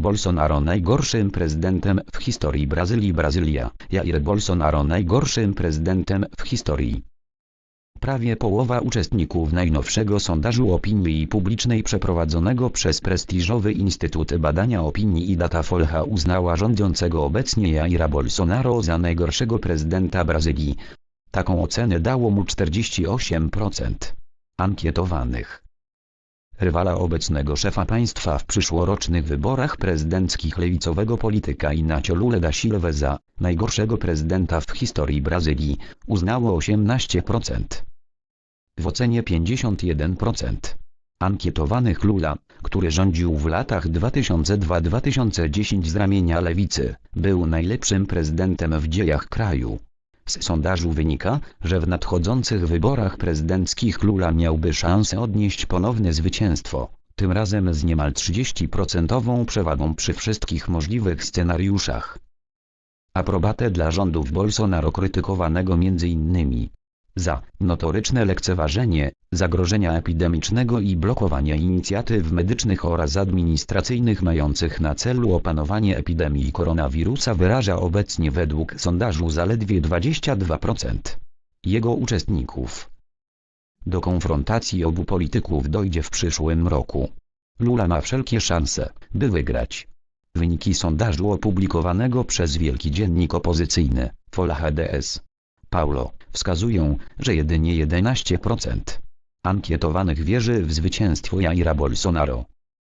Bolsonaro najgorszym prezydentem w historii Brazylii Brazylia. Jair Bolsonaro najgorszym prezydentem w historii. Prawie połowa uczestników najnowszego sondażu opinii publicznej przeprowadzonego przez prestiżowy Instytut Badania Opinii i Datafolha uznała rządzącego obecnie Jaira Bolsonaro za najgorszego prezydenta Brazylii. Taką ocenę dało mu 48% ankietowanych. Rywala obecnego szefa państwa w przyszłorocznych wyborach prezydenckich lewicowego polityka Inacio Lula da Silva za najgorszego prezydenta w historii Brazylii uznało 18%. W ocenie 51%. Ankietowanych Lula, który rządził w latach 2002-2010 z ramienia lewicy, był najlepszym prezydentem w dziejach kraju. Z sondażu wynika, że w nadchodzących wyborach prezydenckich Lula miałby szansę odnieść ponowne zwycięstwo, tym razem z niemal 30% przewagą przy wszystkich możliwych scenariuszach. Aprobatę dla rządów Bolsonaro krytykowanego m.in. za notoryczne lekceważenie, zagrożenia epidemicznego i blokowania inicjatyw medycznych oraz administracyjnych mających na celu opanowanie epidemii koronawirusa wyraża obecnie według sondażu zaledwie 22% jego uczestników. Do konfrontacji obu polityków dojdzie w przyszłym roku. Lula ma wszelkie szanse, by wygrać. Wyniki sondażu opublikowanego przez wielki dziennik opozycyjny, Fola HDS. Paulo, wskazują, że jedynie 11% ankietowanych wierzy w zwycięstwo Jaira Bolsonaro.